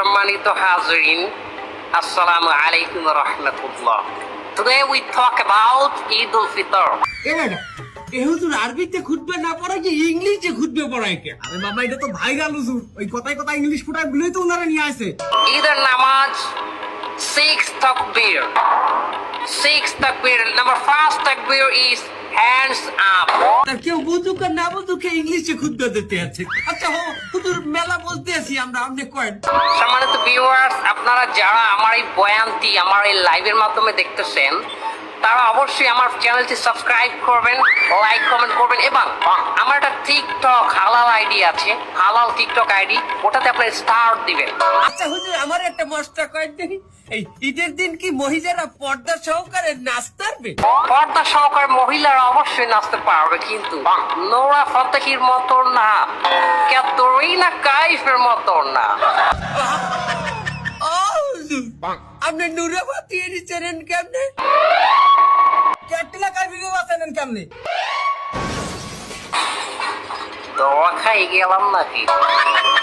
সম্মানিত হাজরিন আসসালামু আলাইকুম রহমতুল্লাহ we talk about Eid al-Fitr. এ ম্যাডাম এ হুজুর আরবিতে খুঁজবে না পড়া কি ইংলিশে খুঁজবে পড়ায় কে আরে বাবা এটা তো ভাইরাল হুজুর ওই কথায় কথা ইংলিশ ফুটায় গুলোই তো ওনারা নিয়ে আসে ঈদের নামাজ six takbir. Six takbir. Number first takbir is hands up. তার কেউ বুঝুক আর না বুঝুক ইংলিশে খুঁজবে দিতে আছে আচ্ছা হো মেলা বলতেছি আমরা, আপনি কয়েন সম্মানিত ভিউয়ার্স আপনারা যারা আমার এই বয়ানটি, আমার এই লাইভের মাধ্যমে দেখতেছেন, তারা অবশ্যই আমার চ্যানেলটি সাবস্ক্রাইব করবেন লাইক কমেন্ট করবেন এবং একটা টিকটক হালাল আইডি আছে হালাল টিকটক আইডি ওটাতে আপনার স্টার দিবেন। আচ্ছা হুজুর আমার একটা মশটা এই ঈদের দিন কি মহিলারা পর্দা সহকারে নাচতে পারবে? পর্দা সহকারে মহিলারা অবশ্যই নাচতে পারবে কিন্তু নোরা ফতেহির মতো না। ক্যাতরিনা কাইফের মতো না। আপনি নুরাবাতি এর চেনেন কেমনে? ক্যাটলা কাইফিকে বাঁচানেন কেমনে? દવા ખાઈ ગયેલા નથી